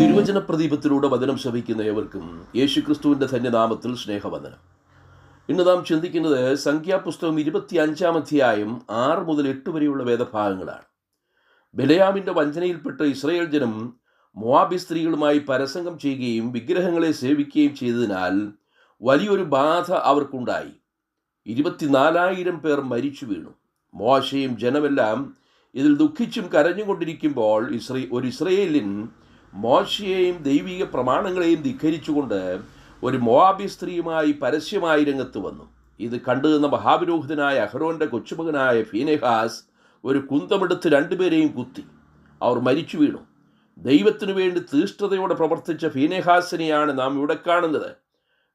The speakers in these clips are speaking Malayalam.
തിരുവചന പ്രദീപത്തിലൂടെ വചനം ശ്രവിക്കുന്ന ഏവർക്കും യേശുക്രിസ്തുവിന്റെ ധന്യനാമത്തിൽ സ്നേഹവന്ദനം. ഇന്ന് നാം ചിന്തിക്കുന്നത് സംഖ്യാപുസ്തകം ഇരുപത്തി അഞ്ചാം അധ്യായം ആറ് മുതൽ എട്ട് വരെയുള്ള വേദഭാഗങ്ങളാണ്. ബലയാമിന്റെ വഞ്ചനയിൽപ്പെട്ട ഇസ്രയേൽ ജനം മോവാബി സ്ത്രീകളുമായി പരസംഗം ചെയ്യുകയും വിഗ്രഹങ്ങളെ സേവിക്കുകയും ചെയ്തതിനാൽ വലിയൊരു ബാധ അവർക്കുണ്ടായി. ഇരുപത്തിനാലായിരം പേർ മരിച്ചു വീണു. മോശയും ജനമെല്ലാം ഇതിൽ ദുഃഖിച്ചും കരഞ്ഞുകൊണ്ടിരിക്കുമ്പോൾ ഇസ്രേ ഒരു ഇസ്രയേലിൻ മോശയെയും ദൈവിക പ്രമാണങ്ങളെയും ധിക്കരിച്ചുകൊണ്ട് ഒരു മോവാബി സ്ത്രീയുമായി പരസ്യമായി രംഗത്ത് വന്നു. ഇത് കണ്ടുനിന്ന മഹാവിരോഹിതനായ അഹ്റോന്റെ കൊച്ചുമകനായ ഫീനെഹാസ് ഒരു കുന്തമെടുത്ത് രണ്ടുപേരെയും കുത്തി. അവർ മരിച്ചു വീണു. ദൈവത്തിനു വേണ്ടി തീഷ്ണതയോടെ പ്രവർത്തിച്ച ഫീനെഹാസിനെയാണ് നാം ഇവിടെ കാണുന്നത്.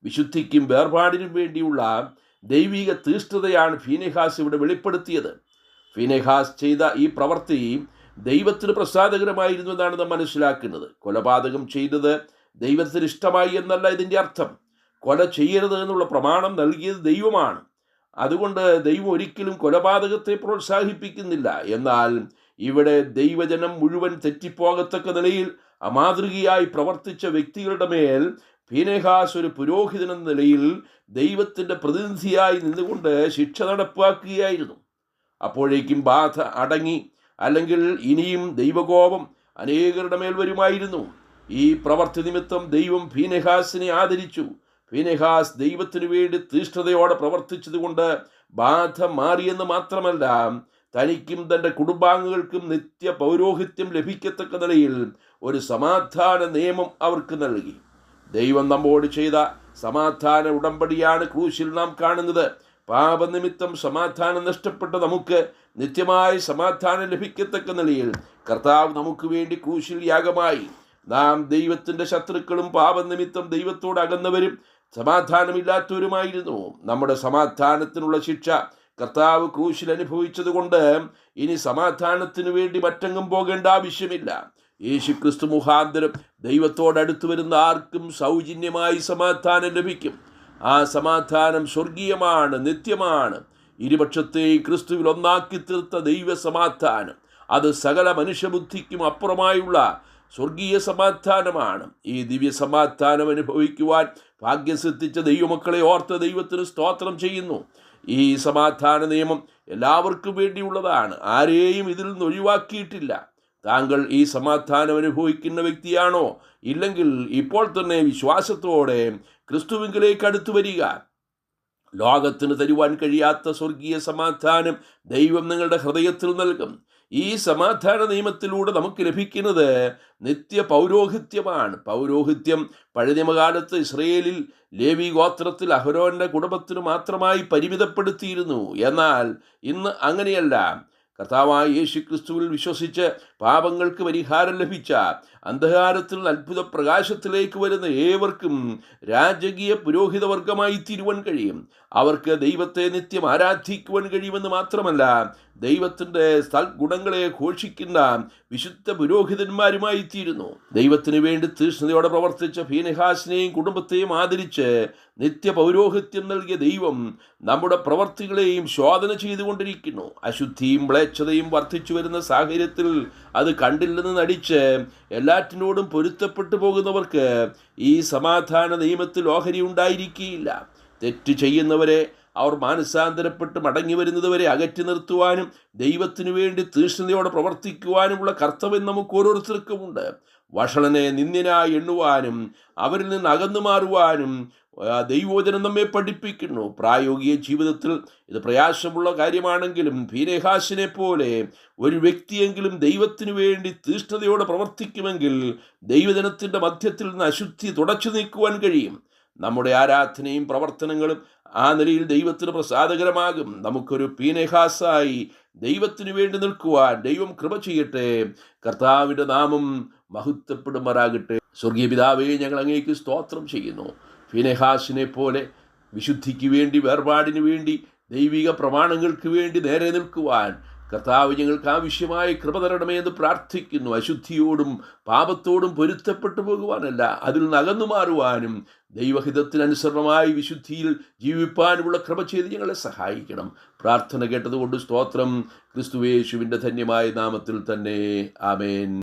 വിശുദ്ധിക്കും വേർപാടിനും വേണ്ടിയുള്ള ദൈവിക തീഷ്ണതയാണ് ഫീനെഹാസ് ഇവിടെ വെളിപ്പെടുത്തിയത്. ഫീനെഹാസ് ചെയ്ത ഈ പ്രവൃത്തി ദൈവത്തിന് പ്രസാദകരമായിരുന്നു എന്നാണ് നാം മനസ്സിലാക്കുന്നത്. കൊലപാതകം ചെയ്തത് ദൈവത്തിന് ഇഷ്ടമായി എന്നല്ല ഇതിന്റെ അർത്ഥം. കൊല ചെയ്യരുത് എന്നുള്ള പ്രമാണം നൽകിയത് ദൈവമാണ്. അതുകൊണ്ട് ദൈവം ഒരിക്കലും കൊലപാതകത്തെ പ്രോത്സാഹിപ്പിക്കുന്നില്ല. എന്നാൽ ഇവിടെ ദൈവജനം മുഴുവൻ തെറ്റിപ്പോകത്തക്ക നിലയിൽ അമാതൃകയായി പ്രവർത്തിച്ച വ്യക്തികളുടെ മേൽ ഫീനെഹാസ് ഒരു പുരോഹിതൻ എന്ന നിലയിൽ ദൈവത്തിന്റെ പ്രതിനിധിയായി നിന്നുകൊണ്ട് ശിക്ഷ നടപ്പാക്കുകയായിരുന്നു. അപ്പോഴേക്കും ബാധ അടങ്ങി. അല്ലെങ്കിൽ ഇനിയും ദൈവകോപം അനേകരുടെ മേൽ വരുമായിരുന്നു. ഈ പ്രവർത്തി നിമിത്തം ദൈവം ഫീനെഹാസിനെ ആദരിച്ചു. ഫീനെഹാസ് ദൈവത്തിനു വേണ്ടി തീഷ്ണതയോടെ പ്രവർത്തിച്ചതുകൊണ്ട് ബാധ മാറിയെന്ന് മാത്രമല്ല തനിക്കും തന്റെ കുടുംബാംഗങ്ങൾക്കും നിത്യ പൗരോഹിത്യം ലഭിക്കത്തക്ക നിലയിൽ ഒരു സമാധാന നിയമം അവർക്ക് നൽകി. ദൈവം നമ്മോട് ചെയ്ത സമാധാന ഉടമ്പടിയാണ് ക്രൂശിൽ നാം കാണുന്നത്. പാപനിമിത്തം സമാധാനം നഷ്ടപ്പെട്ട നമുക്ക് നിത്യമായ സമാധാനം ലഭിക്കത്തക്ക നിലയിൽ കർത്താവ് നമുക്ക് വേണ്ടി കൂശിൽ യാഗമായി നാം ദൈവത്തിന്റെ ശത്രുക്കളും പാപനിമിത്തം ദൈവത്തോട് അകന്നവരും സമാധാനമില്ലാത്തവരുമായിരുന്നു. നമ്മുടെ സമാധാനത്തിനുള്ള ശിക്ഷ കർത്താവ് ക്രൂശിൽ അനുഭവിച്ചതുകൊണ്ട് ഇനി സമാധാനത്തിനു വേണ്ടി മറ്റെങ്ങും പോകേണ്ട ആവശ്യമില്ല. യേശു ക്രിസ്തു മുഖാന്തരം ദൈവത്തോടടുത്തു വരുന്ന ആർക്കും സൗജന്യമായി സമാധാനം ലഭിക്കും. ആ സമാധാനം സ്വർഗീയമാണ് നിത്യമാണ്. ഇരുപക്ഷത്തെ ക്രിസ്തുവിൽ ഒന്നാക്കി തീർത്ത ദൈവ സമാധാനം. അത് സകല മനുഷ്യബുദ്ധിക്കും അപ്പുറമായുള്ള സ്വർഗീയ സമാധാനമാണ്. ഈ ദിവ്യ സമാധാനം അനുഭവിക്കുവാൻ ഭാഗ്യം സിദ്ധിച്ച ദൈവമക്കളെ ഓർത്ത് ദൈവത്തിന് സ്തോത്രം ചെയ്യുന്നു. ഈ സമാധാന നിയമം എല്ലാവർക്കും വേണ്ടിയുള്ളതാണ്. ആരെയും ഇതിൽ നിന്ന് ഒഴിവാക്കിയിട്ടില്ല. താങ്കൾ ഈ സമാധാനം അനുഭവിക്കുന്ന വ്യക്തിയാണോ? ഇല്ലെങ്കിൽ ഇപ്പോൾ തന്നെ വിശ്വാസത്തോടെ ക്രിസ്തുവിങ്കിലേക്ക് അടുത്തു വരിക. ലോകത്തിന് തരുവാൻ കഴിയാത്ത സ്വർഗീയ സമാധാനം ദൈവം നിങ്ങളുടെ ഹൃദയത്തിൽ നൽകും. ഈ സമാധാന നിയമത്തിലൂടെ നമുക്ക് ലഭിക്കുന്നത് നിത്യ പൗരോഹിത്യമാണ് പൗരോഹിത്യം പഴയനിയമകാലത്ത് ഇസ്രയേലിൽ ലേവി ഗോത്രത്തിൽ അഹരോന്റെ കുടുംബത്തിന് മാത്രമായി പരിമിതപ്പെടുത്തിയിരുന്നു. എന്നാൽ ഇന്ന് അങ്ങനെയല്ല. കർത്താവായ യേശു ക്രിസ്തുവിൽ വിശ്വസിച്ച് പാപങ്ങൾക്ക് പരിഹാരം ലഭിച്ച അന്ധകാരത്തിൽ അത്ഭുത പ്രകാശത്തിലേക്ക് വരുന്ന ഏവർക്കും രാജകീയ പുരോഹിത വർഗമായി തീരുവാൻ കഴിയും. അവർക്ക് ദൈവത്തെ നിത്യം ആരാധിക്കുവാൻ കഴിയുമെന്ന് മാത്രമല്ല ദൈവത്തിന്റെ സൽഗുണങ്ങളെ ഘോഷിക്കുന്ന വിശുദ്ധ പുരോഹിതന്മാരുമായി തീരുന്നു. ദൈവത്തിന് വേണ്ടി തീഷ്ണതയോടെ പ്രവർത്തിച്ച ഫീനഹാസിനെയും കുടുംബത്തെയും ആദരിച്ച് നിത്യ പൗരോഹിത്യം നൽകിയ ദൈവം നമ്മുടെ പ്രവർത്തികളെയും ശോധന ചെയ്തുകൊണ്ടിരിക്കുന്നു. അശുദ്ധിയും മ്ലേച്ഛതയും വർദ്ധിച്ചു വരുന്ന സാഹചര്യത്തിൽ അത് കണ്ടില്ലെന്ന് നടിച്ച് എല്ലാറ്റിനോടും പൊരുത്തപ്പെട്ടു പോകുന്നവർക്ക് ഈ സമാധാന നിയമത്തിൽ ഓഹരി ഉണ്ടായിരിക്കുകയില്ല തെറ്റ് ചെയ്യുന്നവരെ അവർ മാനസാന്തരപ്പെട്ട് മടങ്ങി വരുന്നതുവരെ അകറ്റി നിർത്തുവാനും ദൈവത്തിനു വേണ്ടി തീഷ്ണതയോടെ പ്രവർത്തിക്കുവാനുമുള്ള കർത്തവ്യം നമുക്ക് ഓരോരുത്തർക്കുമുണ്ട്. വഷളനെ നിന്ദ്യനായി എണ്ണുവാനും അവരിൽ നിന്ന് അകന്നു മാറുവാനും ദൈവോചനം നമ്മെ പഠിപ്പിക്കുന്നു. പ്രായോഗിക ജീവിതത്തിൽ ഇത് പ്രയാസമുള്ള കാര്യമാണെങ്കിലും ഭീനേഹാസിനെ പോലെ ഒരു വ്യക്തിയെങ്കിലും ദൈവത്തിനു വേണ്ടി തീഷ്ണതയോടെ പ്രവർത്തിക്കുമെങ്കിൽ ദൈവജനത്തിന്റെ മധ്യത്തിൽ നിന്ന് അശുദ്ധി തുടച്ചു നീക്കുവാൻ കഴിയും. നമ്മുടെ ആരാധനയും പ്രവർത്തനങ്ങളും ആ നിലയിൽ ദൈവത്തിന് പ്രസാദകരമാകും. നമുക്കൊരു പീനഹാസായി ദൈവത്തിനു വേണ്ടി നിൽക്കുവാൻ ദൈവം കൃപ ചെയ്യട്ടെ. കർത്താവിന്റെ നാമം മഹത്വപ്പെടുമാറാകട്ടെ. സ്വർഗീയ പിതാവേ ഞങ്ങൾ അങ്ങേക്ക് സ്തോത്രം ചെയ്യുന്നു. ഫിനെഹാസിനെ പോലെ വിശുദ്ധിക്ക് വേണ്ടി വേർപാടിന് വേണ്ടി ദൈവിക പ്രമാണങ്ങൾക്ക് വേണ്ടി നേരെ നിൽക്കുവാൻ കർത്താവ് ഞങ്ങൾക്ക് ആവശ്യമായ കൃപ തരണമേ എന്ന് പ്രാർത്ഥിക്കുന്നു. അശുദ്ധിയോടും പാപത്തോടും പൊരുത്തപ്പെട്ടു പോകുവാനല്ല അതിൽ നകന്നു മാറുവാനും ദൈവഹിതത്തിനനുസരണമായി വിശുദ്ധിയിൽ ജീവിപ്പാനുമുള്ള കൃപ ചെയ്ത് ഞങ്ങളെ സഹായിക്കണം. പ്രാർത്ഥന കേട്ടതുകൊണ്ട് സ്തോത്രം. ക്രിസ്തുവേശുവിന്റെ ധന്യമായ നാമത്തിൽ തന്നെ. ആമേൻ.